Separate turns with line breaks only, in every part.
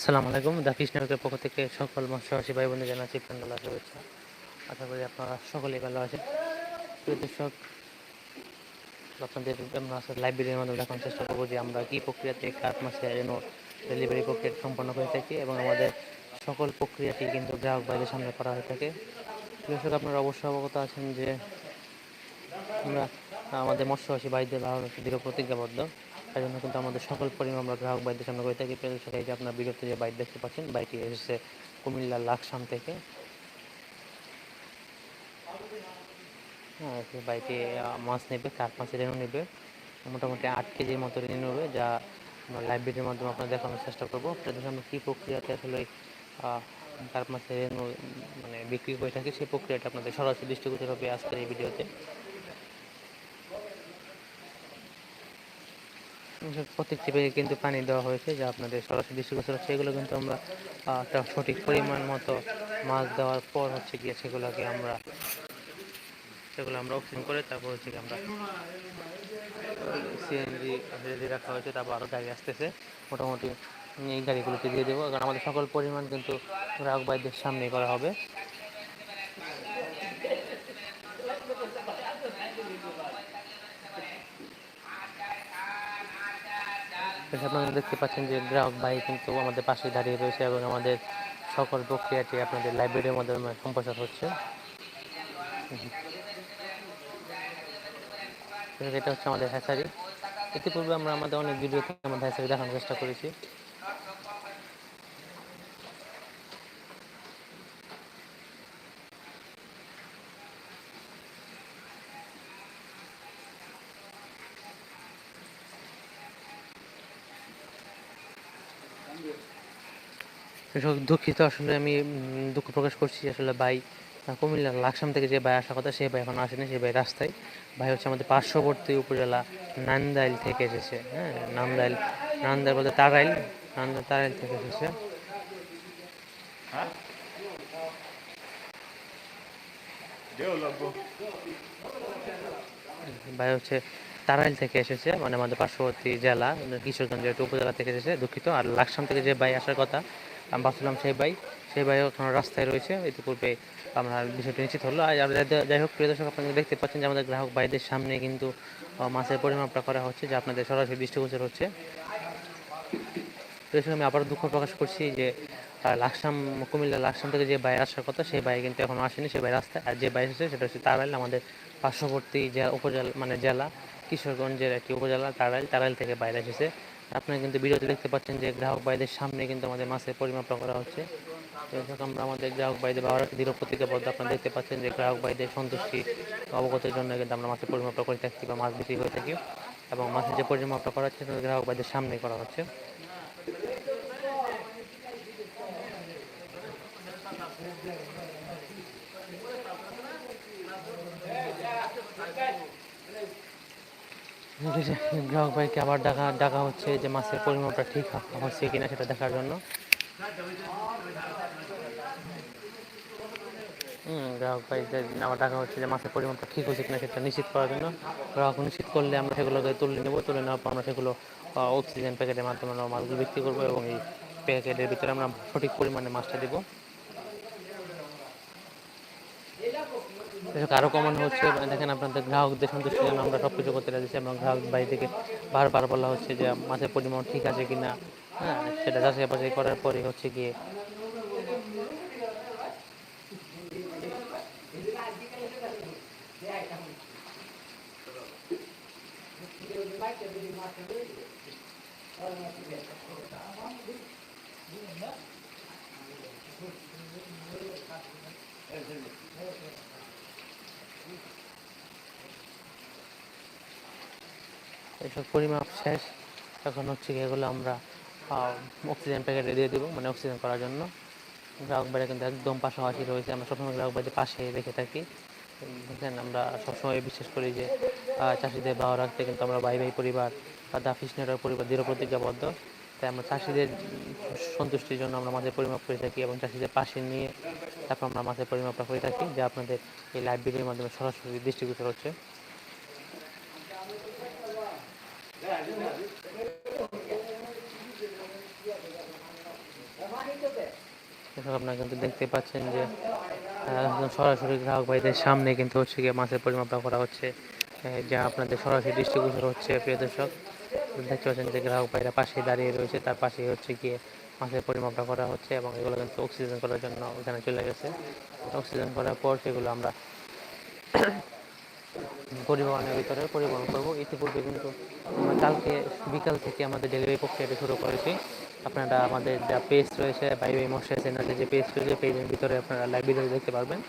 আসসালামু আলাইকুম। দা কৃষ্ণ বিকের পক্ষ থেকে সকল মৎস্যবাসী ভাই বোনদের জানাচ্ছি প্যান্ডালা শুভেচ্ছা। আশা করি আপনারা সকলেই ভালো আছেন। প্রিয় দর্শক, আপনাদের আমরা লাইব্রেরির মাধ্যমে দেখানোর চেষ্টা করব যে আমরা কী প্রক্রিয়াতে কাঠ মাসে রেনো ডেলিভারি প্রক্রিয়া সম্পন্ন করে থাকি এবং আমাদের সকল প্রক্রিয়াটি কিন্তু গ্রাহক বাইরের সামনে করা হয়ে থাকে। দর্শক, আপনারা অবশ্যই অবগত আছেন যে আমরা আমাদের মৎস্যবাসী ভাইদের ভালো দৃঢ় প্রতিজ্ঞাবদ্ধ তাই জন্য কিন্তু আমাদের সকল পরিমাণ আমরা গ্রাহক বাইদের সামনে করে থাকি। এই যে আপনার বিরক্ত যে বাইক দেখতে পাচ্ছেন, বাইকটি এসেছে কুমিল্লার লাকসাম থেকে। হ্যাঁ বাইকে মাছ নেবে, কাঠ মাছের রেণু নেবে। মোটামুটি আট কেজির মতো রেণু নেবে, যা আমরা লাইব্রেরির মাধ্যমে আপনার দেখানোর চেষ্টা করব। প্রিয় আমরা কী প্রক্রিয়াতে আসলে কাঠ মাছের রেণু মানে বিক্রি করে থাকি, সেই প্রক্রিয়াটা আপনাদের সরাসরি দৃষ্টিগোচর হবে আজকের এই ভিডিওতে। প্রত্যেকটি ব্যাগে কিন্তু পানি দেওয়া হয়েছে, যা আপনাদের সরাসরি দৃষ্টিগোচর হচ্ছে। এগুলো কিন্তু আমরা একটা সঠিক পরিমাণ মতো মাছ দেওয়ার পর হচ্ছে গিয়ে সেগুলোকে আমরা, সেগুলো আমরা অক্সিজেন করে তারপর হচ্ছে আমরা সিএনজি রেডি রাখা হয়েছে, তারপর আরও গাড়ি আসতেছে। মোটামুটি এই গাড়িগুলোতে দিয়ে দেবো। কারণ আমাদের সকল পরিমাণ কিন্তু গ্রাহক বাইদের সামনেই করা হবে। আপনারা দেখতে পাচ্ছেন যে গ্রাহক ভাই কিন্তু আমাদের পাশে দাঁড়িয়ে রয়েছে এবং আমাদের সকল প্রক্রিয়াটি আপনাদের লাইব্রেরির মাধ্যমে সম্প্রচার হচ্ছে। এটা হচ্ছে আমাদের হ্যাচারি ইতিপূর্বে আমরা আমাদের অনেক ভিডিওতে আমাদের হ্যাচারি দেখানোর চেষ্টা করেছি। দুঃখিত। আসলে আমি দুঃখ প্রকাশ করছি আসলে ভাই আহ, কুমিল্লার লাকসাম থেকে যে ভাই আসার কথা সে ভাই এখন আসেনি সে ভাই রাস্তায়। ভাই হচ্ছে আমাদের পার্শ্ববর্তী উপজেলা নান্দাইল থেকে এসেছে হ্যাঁ নান্দাইল নান্দাইল বলতে তারাইল নান্দাইল তারাইল থেকে এসেছে। ভাই হচ্ছে তারাইল থেকে এসেছে মানে আমাদের পার্শ্ববর্তী জেলা কিশোরগঞ্জের একটা উপজেলা থেকে এসেছে, দুঃখিত। আর লাকসাম থেকে যে ভাই আসার কথা, আমি ভাবছিলাম সেই ভাই সেই ভাই এখন রাস্তায় রয়েছে, ইতিপূর্বে আমরা বিষয়টি নিশ্চিত হলো। আর যাই- হোক প্রিয় দর্শক দেখতে পাচ্ছেন যে আমাদের গ্রাহক ভাইদের সামনে কিন্তু মাছের পরিমাপটা করা হচ্ছে, যে আপনাদের সরাসরি দৃষ্টিগোচর হচ্ছে। এসে আমি আবার দুঃখ প্রকাশ করছি যে লাকসাম, কুমিল্লা লাকসাম থেকে যে ভাই আসার কথা, সেই ভাই কিন্তু এখনও আসেনি সেই ভাই রাস্তায় আর যে ভাই এসেছে সেটা হচ্ছে তারাইল, আমাদের পার্শ্ববর্তী জেলা, উপজেলা মানে জেলা, কিশোরগঞ্জের একটি উপজেলা, তারাইল তারাইল থেকে বাইরে এসেছে। আপনারা কিন্তু ভিডিওতে দেখতে পাচ্ছেন যে গ্রাহক ভাইদের সামনে কিন্তু আমাদের মাছের পরিমাপটা করা হচ্ছে। আমরা আমাদের গ্রাহক ভাইদের ব্যবহার দৃঢ় প্রতিজ্ঞাবদ্ধ। আপনারা দেখতে পাচ্ছেন যে গ্রাহক ভাইদের সন্তুষ্টি অবগতের জন্য কিন্তু আমরা মাছের পরিমাপটা করে থাকি বা মাছ বিক্রি করে থাকি। এবং মাছের যে পরিমাপটা করা হচ্ছে গ্রাহক ভাইদের সামনে করা হচ্ছে। গ্রাহক ভাইকে আবার ডাকা ডাকা হচ্ছে যে মাছের পরিমাণটা ঠিক হচ্ছে কিনা সেটা দেখার জন্য। গ্রাহক ভাইকে আবার ডাকা হচ্ছে যে মাছের পরিমাণটা ঠিক হচ্ছে কিনা সেটা নিশ্চিত করার জন্য। গ্রাহক নিশ্চিত করলে আমরা সেগুলোকে তুলে নেব, তুলে নেওয়ার পর আমরা সেগুলো অক্সিজেন প্যাকেটের মাধ্যমে আমরা মাছগুলো বিক্রি করব এবং এই প্যাকেটের ভিতরে আমরা সঠিক পরিমাণে মাছটা দেবো। আরও কমানো হচ্ছে। দেখেন আপনাদের গ্রাহকদের সন্তুষ্টির জন্য আমরা সব কিছু করতে রাখছি এবং গ্রাহক বাড়ি থেকে বারবার বলা হচ্ছে যে মাছের পরিমাণ ঠিক আছে কি না হ্যাঁ সেটা যাচাই বাছাই করার পরে হচ্ছে গিয়ে এসব পরিমাপ শেষ। এখন হচ্ছে গিয়ে এগুলো আমরা অক্সিজেন প্যাকেটে দিয়ে দেবো মানে অক্সিজেন করার জন্য। গ্রাহক বাড়ি কিন্তু একদম পাশাপাশি রয়েছে। আমরা সবসময় গ্রাহক বাড়িতে পাশে রেখে থাকি। দেখেন, আমরা সবসময় বিশ্বাস করি যে চাষিদের ভালো রাখতে কিন্তু আমরা ভাই ভাই পরিবার, বা দা ফিশ নেটওয়ার্ক পরিবার, দৃঢ় প্রতিজ্ঞাবদ্ধ। তাই আমরা চাষিদের সন্তুষ্টির জন্য আমরা মাছের পরিমাপ করে থাকি এবং চাষিদের পাশে নিয়ে তারপর আমরা মাছের পরিমাপটা করে থাকি, যা আপনাদের এই লাইব্রেরির মাধ্যমে সরাসরি দৃষ্টিগোচর হচ্ছে। দর্শক, আপনারা কিন্তু দেখতে পাচ্ছেন যে সরাসরি গ্রাহক ভাইদের সামনে কিন্তু হচ্ছে গিয়ে মাছের পরিমাপটা করা হচ্ছে যা আপনাদের সরাসরি দৃষ্টিগোচর হচ্ছে, প্রিয় দর্শক। দেখতে পাচ্ছেন যে গ্রাহক ভাইরা পাশে দাঁড়িয়ে রয়েছে, তার পাশেই হচ্ছে গিয়ে মাছের পরিমাপটা করা হচ্ছে এবং এগুলো কিন্তু অক্সিজেন করার জন্য ওখানে চলে গেছে। অক্সিজেন করার পর সেগুলো আমরা পরিবহনের ভিতরে পরিবহন করব। ইতিপূর্বে কিন্তু আমরা কালকে বিকাল থেকে আমাদের ডেলিভারি প্রক্রিয়াটি শুরু করেছি। আপনারা আমাদের যা পেজ রয়েছে বাই বাই মশা চ্যানেলের যে পেজ রয়েছে পেজের ভিতরে আপনারা ভিডিও দেখতে পারবেন।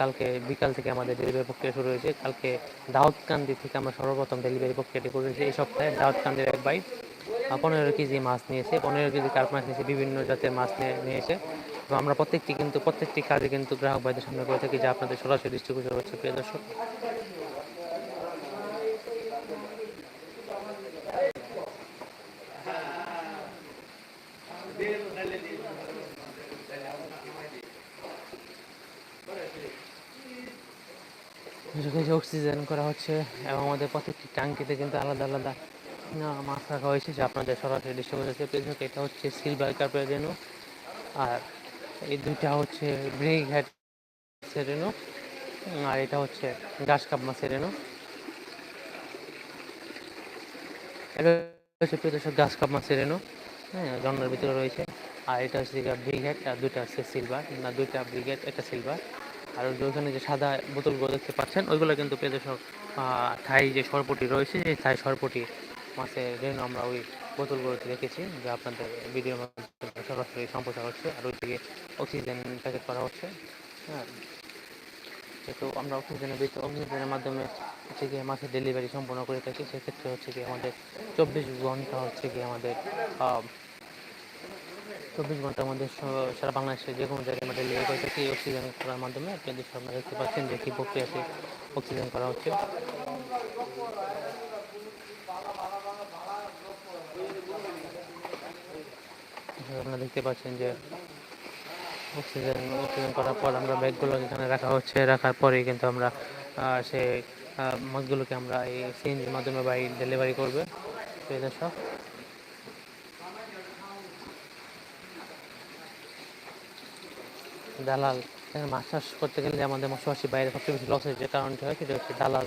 কালকে বিকাল থেকে আমাদের ডেলিভারি প্রক্রিয়া শুরু হয়েছে। কালকে দাউদকান্দি থেকে আমরা সর্বপ্রথম ডেলিভারি প্রক্রিয়াটি করেছি এই সপ্তাহে দাউদকান্দির এক আহ, পনেরো কেজি মাছ নিয়েছে। পনেরো কেজি কার্প মাছ নিয়েছে বিভিন্ন জাতের মাছ নিয়ে নিয়েছে। এবং আমরা প্রত্যেকটি কিন্তু প্রত্যেকটি কাজে কিন্তু গ্রাহক ভাইদের সামনে করে থাকি যা আপনাদের সরাসরি দৃষ্টিগোচর হচ্ছে প্রিয় দর্শক। যে অক্সিজেন করা হচ্ছে এবং আমাদের প্রত্যেকটি ট্যাঙ্কিতে কিন্তু আলাদা আলাদা মাছ রাখা হয়েছে, যে আপনাদের সরাসরি ডিস্ট্রিবিউট হচ্ছে প্রেজেন্ট এটা হচ্ছে সিলভার কার্পের রেনু আর এই দুইটা হচ্ছে ব্রেক হ্যাট সেরেনো আর এটা হচ্ছে ঘাস কাপ মাছের রেনু এটা হচ্ছে ঘাস কাপ মাছের রেনু হ্যাঁ জন্মের ভিতরে রয়েছে। আর এটা হচ্ছে ব্রিগেড আর দুইটা হচ্ছে সিলভার না, দুইটা ব্রিগেড একটা সিলভার আর ওই যে সাদা বোতলগুলো দেখতে পাচ্ছেন, ওইগুলো কিন্তু প্রদর্শক থাই যে সরপটি রয়েছে, সেই থাই সরপটি মাছের রেনু আমরা ওই বোতলগুলোতে রেখেছি, যা আপনাদের ভিডিওর মাধ্যমে সরাসরি সম্প্রচার হচ্ছে, আর ওই দিকে অক্সিজেন প্যাকেট করা হচ্ছে। হ্যাঁ যেহেতু আমরা অক্সিজেনের ভিতরে অক্সিজেনের মাধ্যমে হচ্ছে গিয়ে মাছের ডেলিভারি সম্পন্ন করে থাকি, সেক্ষেত্রে হচ্ছে কি আমাদের চব্বিশ ঘণ্টা হচ্ছে কি আমাদের চব্বিশ ঘণ্টার মধ্যে সারা বাংলাদেশে যে কোনো জায়গায় আমরা ডেলিভারি করে থাকি অক্সিজেন করার মাধ্যমে আপনাদের আপনারা দেখতে পাচ্ছেন যে কী প্রক্রিয়াতে অক্সিজেন করা হচ্ছে। আপনারা দেখতে পাচ্ছেন যে অক্সিজেন অক্সিজেন করার পর আমরা ব্যাগগুলো এখানে রাখা হচ্ছে, রাখার পরেই কিন্তু আমরা সে মাছগুলোকে আমরা এই সিএনজির মাধ্যমে বাই ডেলিভারি করবে। দর্শক দালাল মাছ চাষ করতে গেলে আমাদের মৎস্যবাসী বাইরে সবচেয়ে বেশি লসের যে কারণটি হয় সেটা হচ্ছে দালাল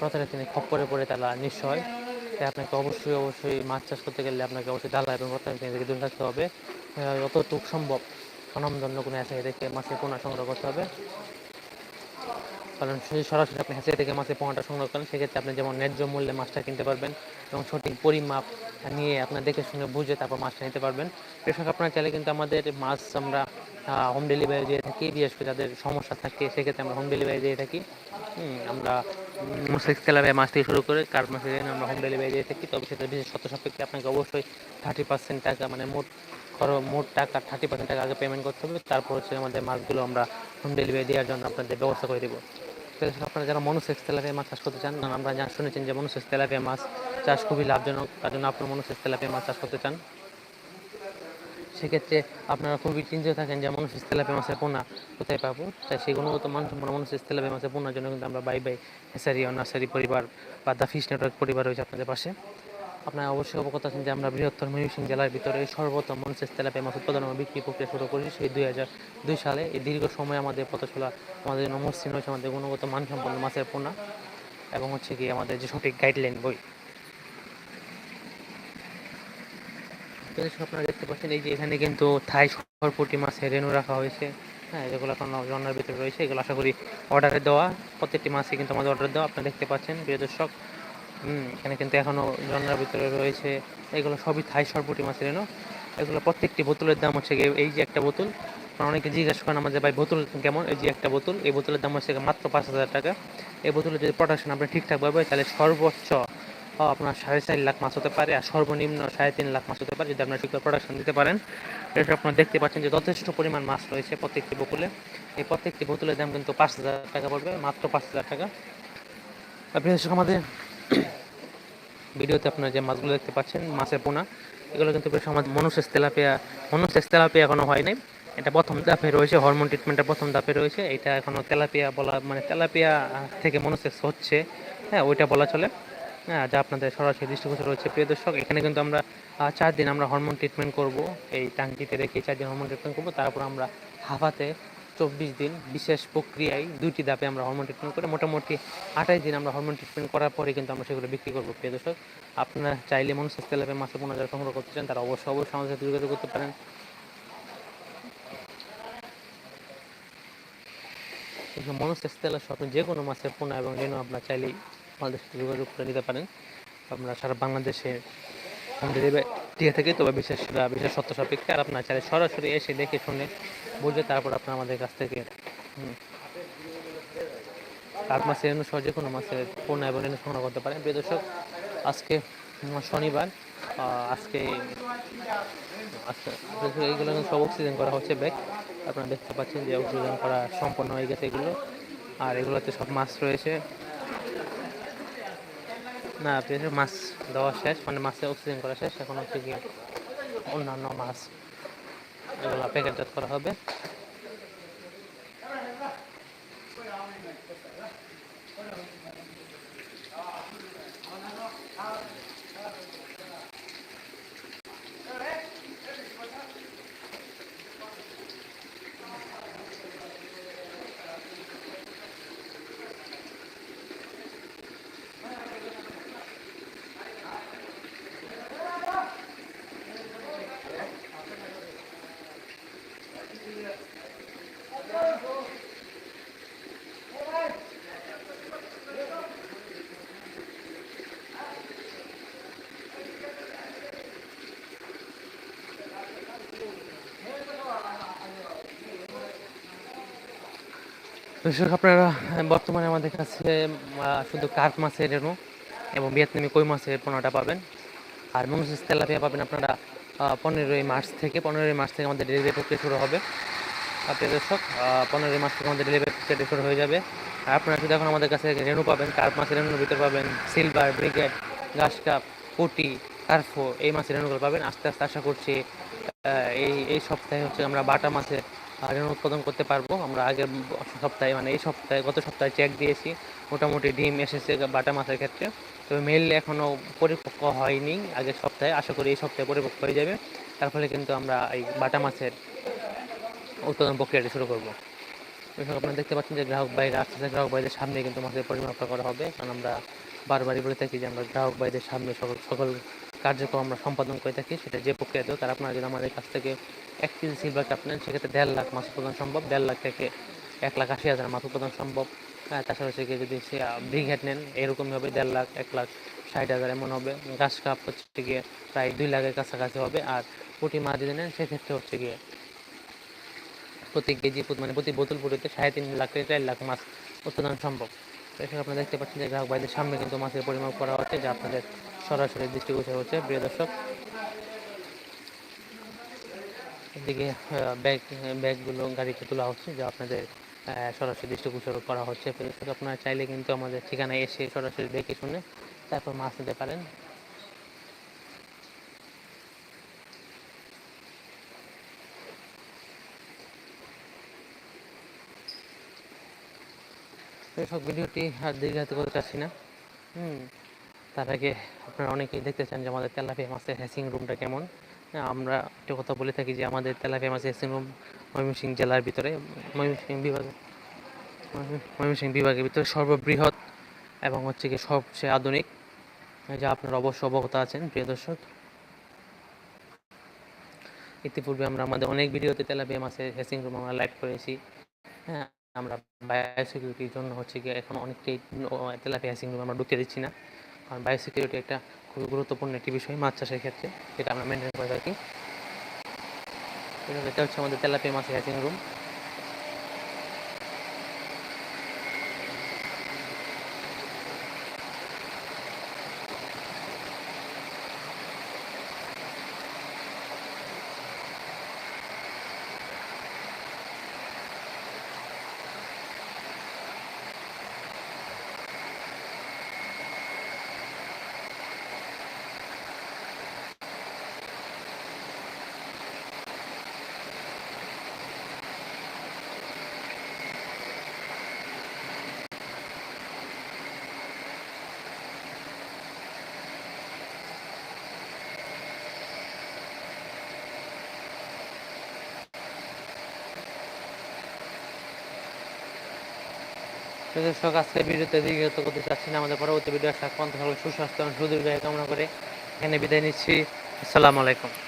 প্রথমে তিনি খপ্পরে পড়ে নিঃস্ব হয়। তাই আপনাকে অবশ্যই অবশ্যই মাছ চাষ করতে গেলে আপনাকে অবশ্যই দালাল এবং প্রথমে থেকে দূরে থাকতে হবে। যতটুক সম্ভব স্বনামধন্য কোনো আশায় দেখে মাছের পোনা সংগ্রহ করতে হবে। কারণ সরাসরি আপনি হ্যাঁচে থেকে মাছের পোনাটা সংগ্রহ করেন, সেক্ষেত্রে আপনি যেমন ন্যায্য মূল্যে মাছটা কিনতে পারবেন এবং সঠিক পরিমাপ নিয়ে আপনার দেখে শুনে বুঝে তারপর মাছটা নিতে পারবেন। কৃষক আপনারা চাইলে কিন্তু আমাদের মাছ আমরা হোম ডেলিভারি দিয়ে থাকি। বিশেষ করে যাদের সমস্যা থাকে, সেক্ষেত্রে আমরা হোম ডেলিভারি দিয়ে থাকি। আমরা মুসেক্স তেলাপিয়া মাছ থেকে শুরু করে কার মাছের আমরা হোম ডেলিভারি দিয়ে থাকি। তবে সেটা বিশেষ শর্ত সাপেক্ষে আপনাকে অবশ্যই থার্টি পার্সেন্ট টাকা মানে মোট খরচ, মোট টাকা থার্টি পার্সেন্ট টাকা আগে পেমেন্ট করতে হবে। তারপর হচ্ছে আমাদের মাছগুলো আমরা হোম ডেলিভারি দেওয়ার জন্য আপনাদের ব্যবস্থা করে দেবো। আপনারা যারা মনোসেক্স তেলাপিয়া মাছ চাষ করতে চান আমরা যা শুনেছেন যে মনোসেক্স তেলাপিয়া মাছ চাষ খুবই লাভজনক, তার জন্য আপনারা মনোসেক্স তেলাপিয়া মাছ চাষ করতে চান। সেক্ষেত্রে আপনারা খুবই চিন্তিত থাকেন যে মনুষ্য তেলাপিয়া মাছের পোনা কোথায় পাবো? তাই সেই গুণগত মানসম্পন্ন মনুষ্য তেলাপিয়া মাছের পোনার জন্য কিন্তু আমরা বাই বাই হেসারি ও নার্সারি পরিবার বা দ্য ফিশ নেটওয়ার্ক পরিবার রয়েছে আপনাদের পাশে। আপনারা অবশ্যই অবগত আছেন যে আমরা বৃহত্তর ময়ূরসিংহ জেলার ভিতরে সর্বপ্রথম মনুষ্য তেলাপিয়া মাছ উৎপাদন ও বিক্রি প্রক্রিয়া শুরু করেছি সেই দুই হাজার দুই সালে। এই দীর্ঘ সময় আমাদের পথচলা, আমাদের জন্য মসৃণ হয়েছে আমাদের গুণগত মানসম্পন্ন মাছের পোনা এবং হচ্ছে কি আমাদের যে সঠিক গাইডলাইন বই। আপনারা দেখতে পাচ্ছেন এই যে এখানে কিন্তু থাই সরপুটি মাছের রেনু রাখা হয়েছে। হ্যাঁ যেগুলো এখন রান্নার ভিতরে রয়েছে, এগুলো আশা করি অর্ডারে দেওয়া, প্রত্যেকটি মাছই কিন্তু আমাদের অর্ডার দেওয়া। আপনারা দেখতে পাচ্ছেন, প্রিয় দর্শক হুম, এখানে কিন্তু এখনও রান্নার ভিতরে রয়েছে এগুলো সবই থাই সরপুটি মাছের রেনু এগুলো প্রত্যেকটি বোতলের দাম হচ্ছে এই যে একটা বোতল। অনেকে জিজ্ঞাসা করেন আমাদের ভাই বোতল কেমন? এই যে একটা বোতল এই বোতলের দাম হচ্ছে মাত্র পাঁচ হাজার টাকা। এই বোতলের যদি প্রোডাকশন আপনি ঠিকঠাক পাবেন তাহলে সর্বোচ্চ আপনার সাড়ে চার লাখ মাছ হতে পারে আর সর্বনিম্ন সাড়ে তিন লাখ মাছ হতে পারে যদি আপনার ঠিকঠাক প্রোডাকশন দিতে পারেন। এটা আপনারা দেখতে পাচ্ছেন যে যথেষ্ট পরিমাণ মাছ রয়েছে প্রত্যেকটি বোতলে। এই প্রত্যেকটি বোতলের দাম কিন্তু পাঁচ হাজার টাকা পড়বে মাত্র পাঁচ হাজার টাকা। আপনি আমাদের ভিডিওতে আপনারা যে মাছগুলো দেখতে পাচ্ছেন, মাছের পোনা, এগুলো কিন্তু বেশ আমাদের মনুষ্য তেলাপিয়া মনুষ্য তেলাপিয়া এখনও হয় নাই। এটা প্রথম ধাপে রয়েছে হরমোন ট্রিটমেন্টটা প্রথম ধাপে রয়েছে। এটা এখনও তেলাপিয়া বলা মানে তেলাপিয়া থেকে মনুষ্য হচ্ছে। হ্যাঁ ওইটা বলা চলে। হ্যাঁ যা আপনাদের সরাসরি দৃষ্টিগোচর রয়েছে। প্রিয় দর্শক, এখানে কিন্তু আমরা চার দিন আমরা হরমোন ট্রিটমেন্ট করব। এই টাঙ্কিতে রেখে চার দিন হরমোন ট্রিটমেন্ট করব। তারপর আমরা হাফাতে চব্বিশ দিন বিশেষ প্রক্রিয়ায় দুইটি ধাপে আমরা হরমোন ট্রিটমেন্ট করে। মোটামুটি আঠাশ দিন আমরা হরমোন ট্রিটমেন্ট করার পরে কিন্তু আমরা সেগুলো বিক্রি করব। প্রিয় দর্শক, আপনারা চাইলে মনুষ্য তেলাপে মাছের পোনা যারা সংগ্রহ করতে চান, তারা অবশ্যই অবশ্যই আমাদের সাথে যোগাযোগ করতে পারেন। মনুষ্য তেলের সাথে যে কোনো মাছের পোনা এবং রেণু আপনারা চাইলেই আমাদের সাথে যোগাযোগ করে নিতে পারেন। আপনারা সারা বাংলাদেশে দিয়ে থাকি, তবে বিশেষ বিশেষ সত্য সাপেক্ষে আর আপনার চাইলে সরাসরি এসে দেখে শুনে বুঝে তারপর আপনার আমাদের কাছ থেকে। কাঠ মাছের রেণু সহ যে কোনো মাছের পোনা এবং রেণু সংগ্রহ করতে পারেন। প্রিয় দর্শক, আজকে শনিবার আজকে আজকে আজকে এইগুলো সব অক্সিজেন করা হচ্ছে ব্যাগ। আপনারা দেখতে পাচ্ছেন যে অক্সিজেন করা সম্পন্ন হয়ে গেছে এগুলো। আর এগুলোতে সব মাছ রয়েছে। না মাছ দেওয়া শেষ মানে মাছে অক্সিজেন করা শেষ, এখন হচ্ছে গিয়ে অন্যান্য মাছ এগুলো প্যাকেটজাত করা হবে। দর্শক, আপনারা বর্তমানে আমাদের কাছে শুধু কার্প মাছের রেণু এবং ভিয়েতনামি কই মাছের পোনাটা পাবেন। আর মনুষ্য তেলাপিয়া পাবেন আপনারা পনেরোই মার্চ থেকে, পনেরোই মার্চ থেকে আমাদের ডেলিভারি প্রক্রিয়া শুরু হবে। আপনি দর্শক পনেরোই মার্চ থেকে আমাদের ডেলিভারি প্রক্রিয়া শুরু হয়ে যাবে। আর আপনারা শুধু এখন আমাদের কাছে রেণু পাবেন কার্প মাছের রেণুর ভিতর পাবেন সিলভার ব্রিগেড ঘাস কাপ পুটি কার্ফো, এই মাছের রেণুগুলো পাবেন। আস্তে আস্তে আশা করছি এই এই সপ্তাহে হচ্ছে আমরা বাটা মাছের আহ, রেণু উৎপাদন করতে পারব। আমরা আগের সপ্তাহে মানে এই সপ্তাহে গত সপ্তাহে চেক দিয়েছি। মোটামুটি ডিম এসেছে বাটা মাছের ক্ষেত্রে। তবে মেল এখনও পরিপক্ক হয়নি আগের সপ্তাহে। আশা করি এই সপ্তাহে পরিপক্ক হয়ে যাবে। তার ফলে কিন্তু আমরা এই বাটা মাছের উৎপাদন প্রক্রিয়াটি শুরু করব। আপনারা দেখতে পাচ্ছেন যে গ্রাহক বাইরে আস্তে আস্তে গ্রাহক বাইরের সামনে কিন্তু মাছের পরিমাপটা করা হবে। কারণ আমরা বারবারই বলে থাকি যে আমরা গ্রাহক বাইরের সামনে সকল সকল কার্যক্রম আমরা সম্পাদন করে থাকি, সেটা যে প্রক্রিয়াতেও তারা আপনারা যদি আমাদের কাছ থেকে এক কেজি সিলভার কাপ নেন, সেক্ষেত্রে দেড় লাখ মাছ উৎপাদন সম্ভব, দেড় লাখ থেকে এক লাখ আশি হাজার মাছ উৎপাদন সম্ভব। তাছাড়া সে যদি সে ব্রিঘেট নেন, এরকমই হবে দেড় লাখ, এক লাখ ষাট হাজার এমন হবে। ঘাস কাপ হচ্ছে গিয়ে প্রায় দুই লাখের কাছাকাছি হবে আর পুঁটি মাছ যদি নেন, সেক্ষেত্রে হচ্ছে গিয়ে প্রতি কেজি মানে প্রতি বোতল পুরিতে সাড়ে তিন লাখ থেকে চার লাখ মাছ উৎপাদন সম্ভব। তো এখানে আপনারা দেখতে পাচ্ছেন যে গ্রাহক ভাইদের সামনে কিন্তু মাছের পরিমাপ করা হচ্ছে, যা আপনাদের সরাসরি দৃষ্টিগোচর হচ্ছে, প্রিয় দর্শক। এদিকে ব্যাগ, ব্যাগগুলো, গাড়িতে তোলা হচ্ছে, যা আপনাদের সরাসরি দৃষ্টিগোচর করা হচ্ছে। প্রিয় দর্শক, আপনারা চাইলে কিন্তু আমাদের ঠিকানায় এসে সরাসরি দেখে শুনে তারপর মাছ নিতে পারেন। সব ভিডিওটি আর দীর্ঘায়িত করতে চাচ্ছি না। হুম। তার আগে আপনারা অনেকেই দেখতে চান যে আমাদের তেলাপিয়া মাছের হ্যাসিং রুমটা কেমন। আমরা একটা কথা বলে থাকি যে আমাদের তেলাপিয়া মাছের হ্যাসিং রুম ময়মনসিংহ জেলার ভিতরে। ময়মনসিংহ বিভাগে ময়মন- ময়মনসিংহ বিভাগের ভিতরে সর্ববৃহৎ এবং হচ্ছে কি সবচেয়ে আধুনিক, যা আপনারা অবশ্য অবগত আছেন, প্রিয় দর্শক। ইতিপূর্বে আমরা আমাদের অনেক ভিডিওতে তেলাপিয়া মাছের হ্যাসিং রুম আমরা লাইভ করেছি। হ্যাঁ আমরা বায়োসিকিউরিটির জন্য হচ্ছে গিয়ে এখন অনেকটাই তেলাপিয়া হ্যাসিং রুম আমরা ঢুকতে দিচ্ছি না। কারণ বায়োসিকিউরিটি একটা খুবই গুরুত্বপূর্ণ একটি বিষয় মাছ চাষের ক্ষেত্রে, যেটা আমরা মেনটেন করে থাকি। এটা হচ্ছে আমাদের তেলাপিয়া মাছের হ্যাচিং রুম দর্শক আজকের ভিডিওতে দীর্ঘত করতে চাচ্ছি না আমাদের পরবর্তী ভিডিও সুস্বাস্থ্য এবং সুদীর্ঘ কামনা করে এখানে বিদায় নিচ্ছি আসসালামু আলাইকুম